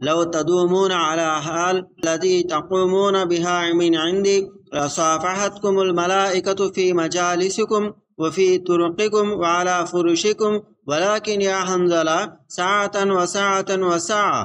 لو تدومون على حال التي تقومون بها من عندي لصافحتكم الملائكة في مجالسكم وفي طرقكم وعلى فرشكم ولكن يا حنظلة ساعة وساعة وساعة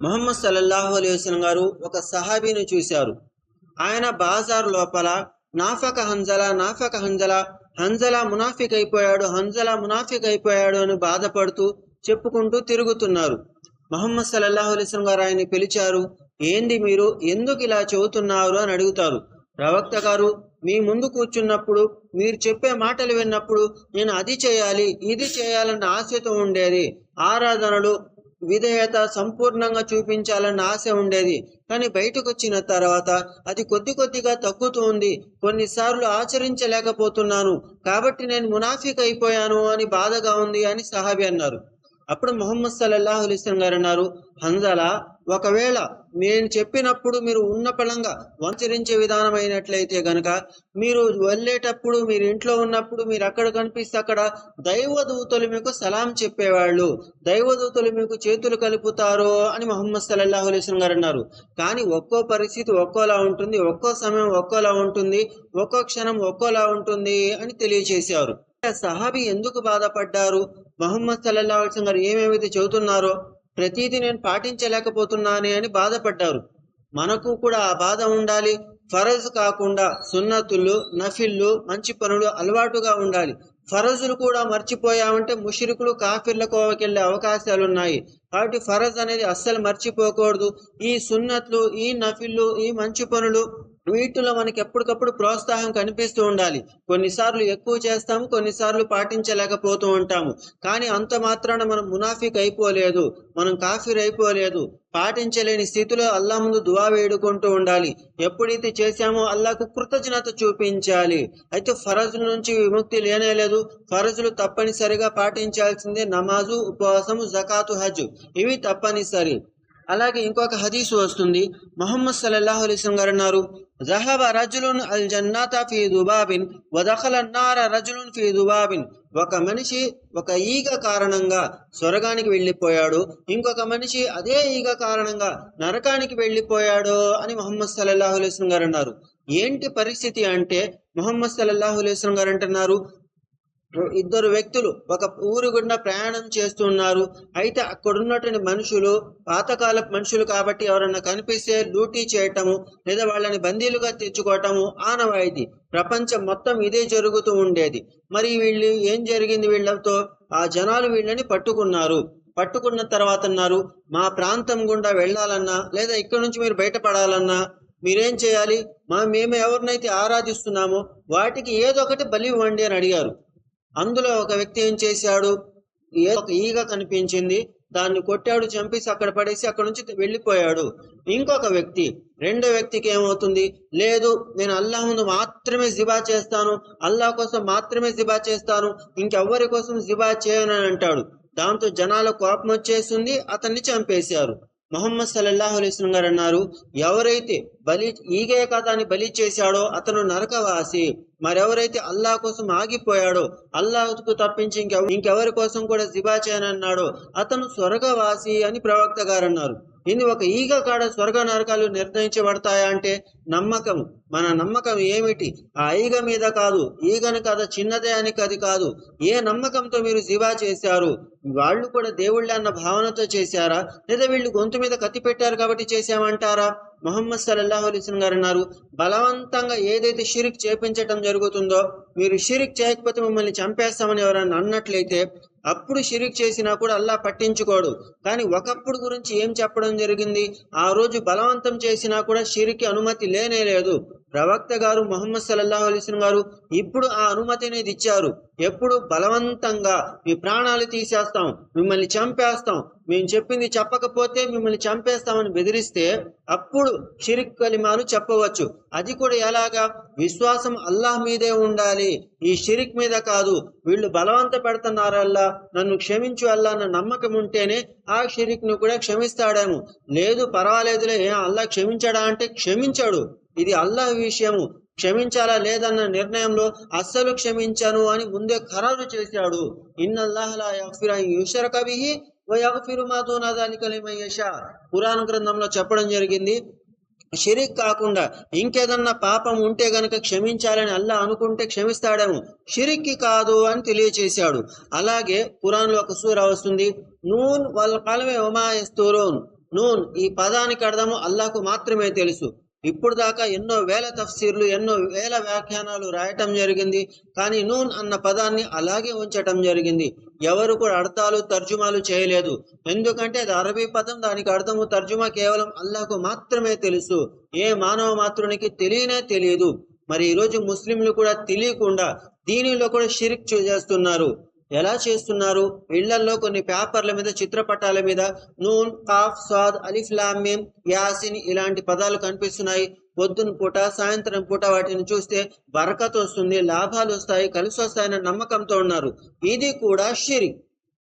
మొహమ్మద్ సల్లల్లాహు అలైహి వసల్లం గారు ఒక సహాబీని చూశారు ఆయన బాజార్ లోపల నాఫక హంజల నాఫక హంజల హంజల మునాఫిక్ అయిపోయాడు హంజల మునాఫిక్ అయిపోయాడు అని బాధపడుతూ చెప్పుకుంటూ తిరుగుతున్నారు మహమ్మద్ సల్లాహు అలైహి గారు ఆయన్ని పిలిచారు ఏంది మీరు? ఎందుకు ఇలా చెబుతున్నారు? అని అడుగుతారు. ప్రవక్త గారు మీ ముందు కూర్చున్నప్పుడు మీరు చెప్పే మాటలు విన్నప్పుడు నేను అది చేయాలి ఇది చేయాలన్న ఆశతో ఉండేది. ఆరాధనలు విధేయత సంపూర్ణంగా చూపించాలన్న ఆశ ఉండేది. కానీ బయటకు వచ్చిన తర్వాత అది కొద్ది కొద్దిగా తగ్గుతూ ఉంది కొన్నిసార్లు ఆచరించలేకపోతున్నాను. కాబట్టి నేను మునాఫిక్ అయిపోయాను అని బాధగా ఉంది అని సహాబి అన్నారు. అప్పుడు మొహమ్మద్ సల్లాహు అలీస్లం గారు అన్నారు హంజలా ఒకవేళ నేను చెప్పినప్పుడు మీరు ఉన్న పళంగా వంచరించే అయినట్లయితే గనక మీరు వెళ్ళేటప్పుడు మీరు ఇంట్లో ఉన్నప్పుడు మీరు అక్కడ కనిపిస్తే అక్కడ దైవదూతలు మీకు సలాం చెప్పేవాళ్ళు. దైవదూతలు మీకు చేతులు కలుపుతారు అని మొహమ్మద్ సల్లాహు అలీస్లం గారు అన్నారు. కానీ ఒక్కో పరిస్థితి ఒక్కోలా ఉంటుంది ఒక్కో సమయం ఒక్కోలా ఉంటుంది ఒక్కో క్షణం ఒక్కోలా ఉంటుంది అని తెలియచేశారు. సహాబీ ఎందుకు బాధపడ్డారు? మహమ్మద్ సల్లల్లా అల్సం గారు ఏమేమైతే చెబుతున్నారో ప్రతిదీ నేను పాటించలేకపోతున్నానే అని బాధపడ్డారు. మనకు కూడా ఆ బాధ ఉండాలి. ఫరజ్ కాకుండా సున్నతులు నఫిల్లు మంచి పనులు అలవాటుగా ఉండాలి. ఫరజులు కూడా మర్చిపోయామంటే ముషిరికులు కాఫిర్ల వెళ్ళే అవకాశాలు ఉన్నాయి కాబట్టి ఫరజ్ అనేది అస్సలు మర్చిపోకూడదు. ఈ సున్నత్లు ఈ నఫిల్లు ఈ మంచి పనులు వీటిలో మనకి ఎప్పటికప్పుడు ప్రోత్సాహం కనిపిస్తూ ఉండాలి. కొన్నిసార్లు ఎక్కువ చేస్తాము కొన్నిసార్లు పాటించలేకపోతూ ఉంటాము. కానీ అంత మాత్రాన మనం మునాఫిక్ అయిపోలేదు మనం కాఫీర్ అయిపోలేదు. పాటించలేని స్థితిలో అల్లా ముందు దువా వేడుకుంటూ ఉండాలి. ఎప్పుడైతే చేశామో అల్లాకు కృతజ్ఞత చూపించాలి. అయితే ఫరజుల నుంచి విముక్తి లేనే లేదు ఫరజులు తప్పనిసరిగా పాటించాల్సిందే నమాజు ఉపవాసము జకాతు హజ్. ఇవి తప్పనిసరి. అలాగే ఇంకొక హదీసు వస్తుంది. మొహమ్మద్ సల్లాహు అలైస్లం గారు అన్నారు ذهب రజులున్ అల్ జన్నాత ذباب ودخل النار رجل في ذباب. ఒక మనిషి ఒక ఈగ కారణంగా స్వర్గానికి వెళ్ళిపోయాడు. ఇంకొక మనిషి అదే ఈగ కారణంగా నరకానికి వెళ్ళిపోయాడు అని మొహమ్మద్ సల్లల్లాహు అలైస్లం గారు అన్నారు. ఏంటి పరిస్థితి అంటే మొహమ్మద్ సల్లల్లాహు అలైస్లం గారు అంటున్నారు? ఇద్దరు వ్యక్తులు ఒక ఊరు గుండా ప్రయాణం చేస్తున్నారు. అయితే అక్కడున్నటువంటి మనుషులు పాతకాల మనుషులు కాబట్టి ఎవరన్నా కనిపిస్తే డ్యూటీ చేయటము లేదా వాళ్ళని బందీలుగా తెచ్చుకోవటము ఆనవాయితీ. ప్రపంచం మొత్తం ఇదే జరుగుతూ ఉండేది. మరి వీళ్ళు ఏం జరిగింది వీళ్ళతో? ఆ జనాలు వీళ్ళని పట్టుకున్నారు. పట్టుకున్న తర్వాత అన్నారు మా ప్రాంతం గుండా వెళ్ళాలన్నా లేదా ఇక్కడ నుంచి మీరు బయటపడాలన్నా మీరేం చేయాలి? మా మేము ఎవరినైతే ఆరాధిస్తున్నామో వాటికి ఏదో ఒకటి బలి ఇవ్వండి అని అడిగారు. అందులో ఒక వ్యక్తి ఏం చేశాడు? ఏ ఒక ఈగ కనిపించింది. దాన్ని కొట్టాడు చంపేసి అక్కడ పడేసి అక్కడ నుంచి వెళ్ళిపోయాడు. ఇంకొక వ్యక్తి రెండో వ్యక్తికి ఏమవుతుంది? లేదు నేను అల్లాహ్ ముందు మాత్రమే జిబా చేస్తాను. అల్లాహ్ కోసం మాత్రమే జిబా చేస్తాను. ఇంకెవ్వరి కోసం జిబా చేయను అని అంటాడు. దాంతో జనాల కోపం వచ్చేసింది అతన్ని చంపేశారు. మొహమ్మద్ సల్లల్లాహు అలైస్లం గారు అన్నారు ఎవరైతే బలి ఈగే కథాన్ని బలి చేశాడో అతను నరకవాసి. మరెవరైతే అల్లాహ్ కోసం ఆగిపోయాడో అల్లాహ్కు తప్పించి ఇంకెవ ఇంకెవరి కోసం కూడా జిబా చేయనన్నాడో అతను స్వర్గవాసి అని ప్రవక్త గారు అన్నారు. ఇది ఒక ఈగ కాడ స్వర్గ నరకాలు నిర్ణయించబడతాయా అంటే నమ్మకం. మన నమ్మకం ఏమిటి? ఆ ఈగ మీద కాదు ఈగను కదా చిన్నదే అని అది కాదు. ఏ నమ్మకంతో మీరు జివా చేశారు? వాళ్ళు కూడా దేవుళ్ళే అన్న భావనతో చేశారా? లేదా వీళ్ళు గొంతు మీద కత్తి పెట్టారు కాబట్టి చేశామంటారా? మొహమ్మద్ సల్లాహు అలైస్లం గారు అన్నారు బలవంతంగా ఏదైతే షిరిక్ చేపించటం జరుగుతుందో మీరు షిరిక్ చేయకపోతే మిమ్మల్ని చంపేస్తామని ఎవరన్నా అన్నట్లయితే అప్పుడు షిరిక్ చేసినా కూడా అల్లా పట్టించుకోడు. కానీ ఒకప్పుడు గురించి ఏం చెప్పడం జరిగింది? ఆ రోజు బలవంతం చేసినా కూడా షిరికి అనుమతి లేనే లేదు. ప్రవక్త గారు మొహమ్మద్ సల్లాహు అలైస్లం గారు ఇప్పుడు ఆ అనుమతి అనేది ఇచ్చారు. ఎప్పుడు బలవంతంగా మీ ప్రాణాలు తీసేస్తాం మిమ్మల్ని చంపేస్తాం. మేము చెప్పింది చెప్పకపోతే మిమ్మల్ని చంపేస్తామని బెదిరిస్తే అప్పుడు షిరిక్ కలిమాలు చెప్పవచ్చు. అది కూడా ఎలాగా? విశ్వాసం అల్లాహ్ మీదే ఉండాలి. ఈ షిరిక్ మీద కాదు. వీళ్ళు బలవంత పెడుతున్నారు అల్లా. నన్ను క్షమించు అల్లా అన్న నమ్మకం ఉంటేనే ఆ షిరిక్ను కూడా క్షమిస్తాడేమో. లేదు పర్వాలేదులే. అల్లా క్షమించాడా అంటే క్షమించాడు. ఇది అల్లాహ్ విషయము. క్షమించాలా లేదన్న నిర్ణయంలో అస్సలు క్షమించను అని ముందే ఖరారు చేశాడు. ఇన్నల్లాహలా యగ్ఫిర పురాణ గ్రంథంలో చెప్పడం జరిగింది. షిరిక్ కాకుండా ఇంకేదన్నా పాపం ఉంటే గనక క్షమించాలని అల్లా అనుకుంటే క్షమిస్తాడేమో. షిరిక్కి కాదు అని తెలియచేశాడు. అలాగే పురాణంలో ఒక సూర వస్తుంది. నూన్ వాళ్ళ కలమే ఉమాయస్తూరోన్ నూన్ ఈ పదానికి అర్థము అల్లాకు మాత్రమే తెలుసు. ఇప్పుడు దాకా ఎన్నో వేల తఫ్సీర్లు ఎన్నో వేల వ్యాఖ్యానాలు రాయటం జరిగింది. కానీ నూన్ అన్న పదాన్ని అలాగే ఉంచటం జరిగింది. ఎవరు కూడా అర్థాలు తర్జుమాలు చేయలేదు. ఎందుకంటే అది అరబీ పదం దానికి అర్థము తర్జుమా కేవలం అల్లాహకు మాత్రమే తెలుసు. ఏ మానవ మాత్రునికి తెలియనే తెలియదు. మరి ఈరోజు ముస్లింలు కూడా తెలియకుండా దీనిలో కూడా షిరిక్ చేస్తున్నారు. ఎలా చేస్తున్నారు? ఇళ్ళల్లో కొన్ని పేపర్ల మీద చిత్రపటాల మీద నూన్ కాఫ్ స్వాద్ అలిఫ్లామీమ్ యాసిన్ ఇలాంటి పదాలు కనిపిస్తున్నాయి. పొద్దున పూట సాయంత్రం పూట వాటిని చూస్తే బరకత్ వస్తుంది లాభాలు వస్తాయి కలిసి వస్తాయన్న నమ్మకంతో ఉన్నారు. ఇది కూడా షిరిక్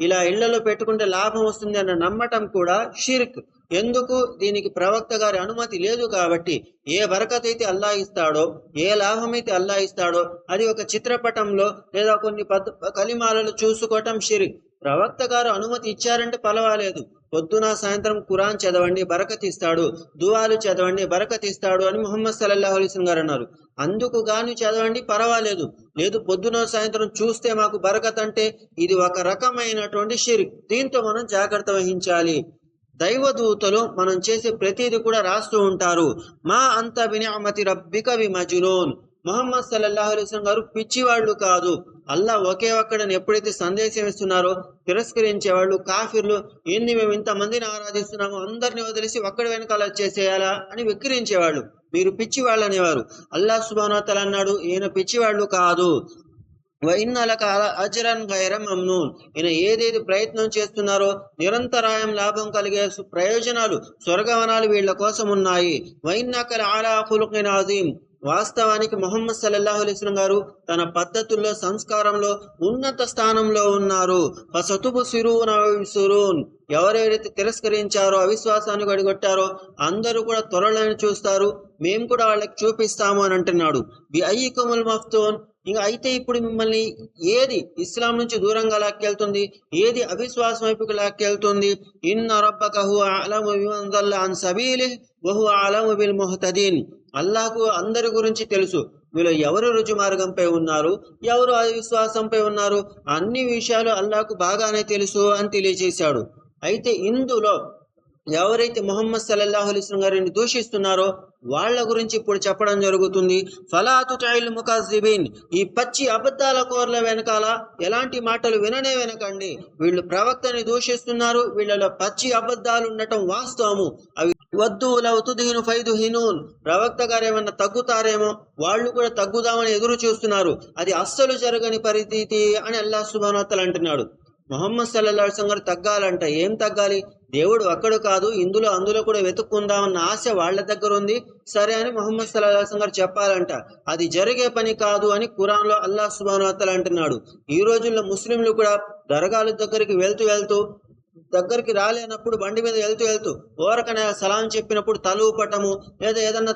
ఇలా ఇళ్ళలో పెట్టుకుంటే లాభం వస్తుంది అన్న నమ్మటం కూడా షిర్క్. ఎందుకు? దీనికి ప్రవక్త గారి అనుమతి లేదు కాబట్టి. ఏ బరకత్ అయితే అల్లా ఇస్తాడో ఏ లాభం అయితే అల్లా ఇస్తాడో అది ఒక చిత్రపటంలో లేదా కొన్ని పద్ కలిమాలలో చూసుకోవటం షిరిక్. ప్రవక్త గారు అనుమతి ఇచ్చారంటే పలవాలేదు పొద్దున సాయంత్రం ఖురాన్ చదవండి బరకత్ ఇస్తాడు. దువాలు చదవండి బరకత్ ఇస్తాడు అని ముహమ్మద్ సల్లాహు అలైస్ గారు అన్నారు. అందుకు గాను చదవండి పర్వాలేదు. లేదు పొద్దున సాయంత్రం చూస్తే మాకు బరకత్ అంటే ఇది ఒక రకమైనటువంటి షిరిక్. దీంతో మనం జాగ్రత్త వహించాలి. దైవదూతలు మనం చేసే ప్రతిదీ కూడా రాస్తూ ఉంటారు. మా అంత వినియమతి రబ్బిక విమజులోన్ మొహమ్మద్ సల్లాహు అలైస్ గారు పిచ్చివాళ్ళు కాదు. అల్లా ఒకే ఒక్కడని ఎప్పుడైతే సందేశం ఇస్తున్నారో తిరస్కరించేవాళ్ళు కాఫీర్లు ఏంది మేము ఇంతమందిని ఆరాధిస్తున్నాము అందరిని వదిలేసి ఒక్కడి వెనకాల వచ్చేసేయాలా? అని విక్రయించేవాళ్ళు మీరు పిచ్చివాళ్ళు అనేవారు. అల్లా సుబానతల అన్నాడు ఈయన పిచ్చివాళ్ళు కాదు. వైన్నలక అజరన్ గైర మమ్నూన్. ఈయన ఏదేది ప్రయత్నం చేస్తున్నారో నిరంతరాయం లాభం కలిగే ప్రయోజనాలు స్వర్గవనాలు వీళ్ళ కోసం ఉన్నాయి. వైన్నకల ఆలా ఖులుకిన్ అజీం వాస్తవానికి మొహమ్మద్ సల్లల్లాహు అలైస్లం గారు తన పద్ధతుల్లో సంస్కారంలో ఉన్నత స్థానంలో ఉన్నారు. ఫసతుబు సిరూన్ ఎవరెవరైతే తిరస్కరించారో అవిశ్వాసాన్ని గడిగొట్టారో అందరూ కూడా త్వరలోనే చూస్తారు. మేము కూడా వాళ్ళకి చూపిస్తాము అని అంటున్నాడు. బి కమల్ మఫ్తూన్. ఇంకా అయితే ఇప్పుడు మిమ్మల్ని ఏది ఇస్లాం నుంచి దూరంగా లాక్కెళ్తుంది? ఏది అవిశ్వాసం వైపుకి లాక్కెళ్తుంది? ఇన్న రబ్బక హువ అలము బిమన్ దల్ల అన్ సబీలిహ్ వహువ అలము బిల్ అల్లాహకు అందరి గురించి తెలుసు. వీళ్ళు ఎవరు రుచి మార్గంపై ఉన్నారు? ఎవరు అవిశ్వాసంపై ఉన్నారు? అన్ని విషయాలు అల్లాకు బాగానే తెలుసు అని తెలియజేశాడు. అయితే ఇందులో ఎవరైతే మొహమ్మద్ సల్లల్లాహు అలైస్లం గారిని దూషిస్తున్నారో వాళ్ళ గురించి ఇప్పుడు చెప్పడం జరుగుతుంది. ఫలాతు టైల్ ముకాజిబీన్ ఈ పచ్చి అబద్ధాల కోర్ల వెనకాల ఎలాంటి మాటలు విననే వెనకండి. వీళ్ళు ప్రవక్తని దూషిస్తున్నారు. వీళ్ళలో పచ్చి అబద్ధాలు ఉండటం వాస్తవము. అవి వద్దు లవతుదిహిను ఫైదు హినూన్. ప్రవక్త గారు ఏమన్నా తగ్గుతారేమో? వాళ్ళు కూడా తగ్గుదామని ఎదురు చూస్తున్నారు. అది అస్సలు జరగని పరిస్థితి అని అల్లా సుభానోత్తలు అంటున్నాడు. మొహమ్మద్ సల్లాహం గారు తగ్గాలంట. ఏం తగ్గాలి? దేవుడు ఒక్కడు కాదు ఇందులో అందులో కూడా వెతుక్కుందామన్న ఆశ వాళ్ళ దగ్గర ఉంది. సరే అని మొహమ్మద్ సల్లాహం గారు చెప్పాలంట అది జరిగే పని కాదు అని ఖురాన్లో అల్లా సుబానోత్తలు అంటున్నాడు. ఈ రోజుల్లో ముస్లింలు కూడా దర్గాల దగ్గరికి వెళ్తూ వెళ్తూ దగ్గరికి రాలేనప్పుడు బండి మీద వెళ్తూ వెళ్తూ ఓరకనే సలాం చెప్పినప్పుడు తల ఊపటము లేదా ఏదన్నా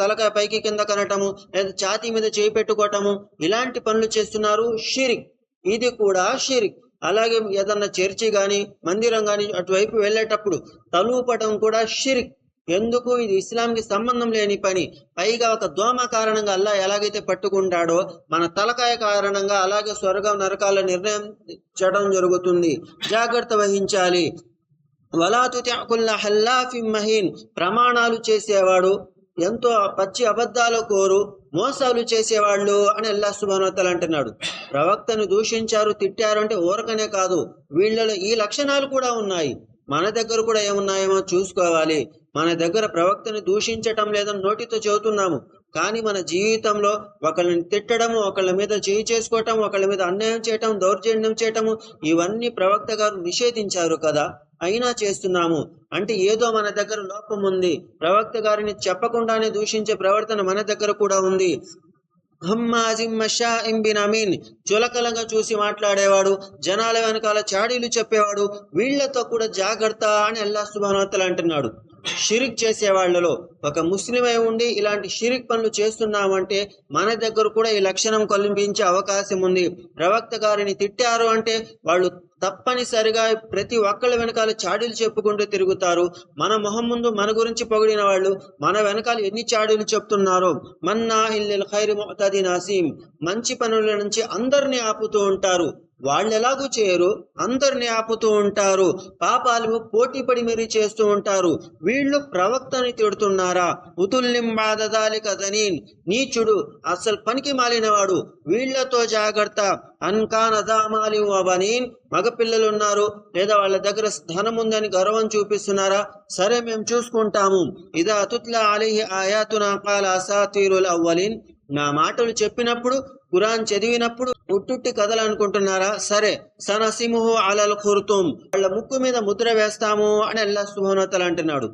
తలకాయ పైకి కింద కనటము లేదా ఛాతీ మీద చేయి పెట్టుకోవటము ఇలాంటి పనులు చేస్తున్నారు షిరిక్. ఇది కూడా షిరిక్. అలాగే ఏదన్నా చర్చి కానీ మందిరం కానీ అటువైపు వెళ్ళేటప్పుడు తలూపటం కూడా షిరిక్. ఎందుకు? ఇది ఇస్లాంకి సంబంధం లేని పని. పైగా ఒక దోమ కారణంగా అల్లా ఎలాగైతే పట్టుకుంటాడో మన తలకాయ కారణంగా అలాగే స్వర్గం నరకాల నిర్ణయం చేయడం జరుగుతుంది. జాగ్రత్త వహించాలి. వలాతు హల్లాఫి మహీన్. ప్రమాణాలు చేసేవాడు ఎంతో పచ్చి అబద్ధాల కోరు మోసాలు చేసేవాళ్ళు అని అల్లా సుభానోతలు అంటున్నాడు. ప్రవక్తను దూషించారు తిట్టారు అంటే ఊరకనే కాదు. వీళ్ళలో ఈ లక్షణాలు కూడా ఉన్నాయి. మన దగ్గర కూడా ఏమున్నాయేమో చూసుకోవాలి. మన దగ్గర ప్రవక్తను దూషించటం లేదని నోటితో చెబుతున్నాము. కానీ మన జీవితంలో ఒకళ్ళని తిట్టడము ఒకళ్ళ మీద చేయి చేసుకోవటం ఒకళ్ళ మీద అన్యాయం చేయటం దౌర్జన్యం చేయటము ఇవన్నీ ప్రవక్త గారు నిషేధించారు కదా. అయినా చేస్తున్నాము. అంటే ఏదో మన దగ్గర లోపం ఉంది. ప్రవక్త గారిని చెప్పకుండానే దూషించే ప్రవర్తన మన దగ్గర కూడా ఉంది. బిన్ అమీన్ చులకలంగా చూసి మాట్లాడేవాడు జనాల వెనకాల చాడీలు చెప్పేవాడు వీళ్ళతో కూడా జాగ్రత్త అని అల్లా సుబానోత్తలు అంటున్నాడు. షిరిక్ చేసే వాళ్ళలో ఒక ముస్లిం అయి ఉండి ఇలాంటి షిరిక్ పనులు చేస్తున్నామంటే మన దగ్గర కూడా ఈ లక్షణం కల్పించే అవకాశం ఉంది. ప్రవక్త గారిని తిట్టారు అంటే వాళ్ళు తప్పనిసరిగా ప్రతి ఒక్కళ్ళ వెనకాల చాడీలు చెప్పుకుంటూ తిరుగుతారు. మన మొహం ముందు మన గురించి పొగిడిన వాళ్ళు మన వెనకాల ఎన్ని చాడీలు చెప్తున్నారో. మన్నా ఇల్లిల్ ఖైరి మంచి పనుల నుంచి అందరినీ ఆపుతూ ఉంటారు. వాళ్ళు ఎలాగూ చేయరు అందరిని ఆపుతూ ఉంటారు. పాపాలు పోటీ పడి మరీ చేస్తూ ఉంటారు. వీళ్ళు ప్రవక్తని తిడుతున్నారా? ఉతుల్లిం బాధదాలి కదనీన్ నీచుడు అసలు పనికి మాలినవాడు. వీళ్ళతో జాగ్రత్త. అన్కాన్ అదామాలి వబనీన్ మగపిల్లలు ఉన్నారు లేదా వాళ్ళ దగ్గర ధనం ఉందని గర్వం చూపిస్తున్నారా? సరే మేము చూసుకుంటాము. ఇదా అతుత్లా అలీహి ఆయాతున కాల అసాతీరుల్ అవ్వలిన్. నా మాటలు చెప్పినప్పుడు ఖురాన్ చదివినప్పుడు ఉట్టుట్టి కథలు అనుకుంటున్నారా సరే సనసిముహు అలల్ ఖుర్తుం వాళ్ళ ముక్కు మీద ముద్ర వేస్తాము అని అల్లా సుభోనతలు అంటున్నాడు.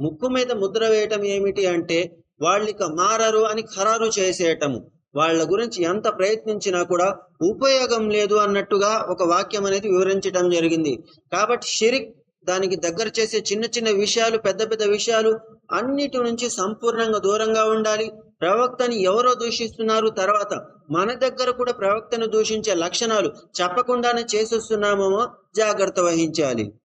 ముక్కు మీద ముద్ర వేయటం ఏమిటి అంటే వాళ్ళిక మారరు అని ఖరారు చేసేయటము. వాళ్ళ గురించి ఎంత ప్రయత్నించినా కూడా ఉపయోగం లేదు అన్నట్టుగా ఒక వాక్యం అనేది వివరించడం జరిగింది. కాబట్టి షిరిక్ దానికి దగ్గర చేసే చిన్న చిన్న విషయాలు పెద్ద పెద్ద విషయాలు అన్నిటి నుంచి సంపూర్ణంగా దూరంగా ఉండాలి. ప్రవక్తని ఎవరో దూషిస్తున్నారు తర్వాత మన దగ్గర కూడా ప్రవక్తను దూషించే లక్షణాలు చెప్పకుండానే చేసేస్తున్నామేమో జాగ్రత్త వహించాలి.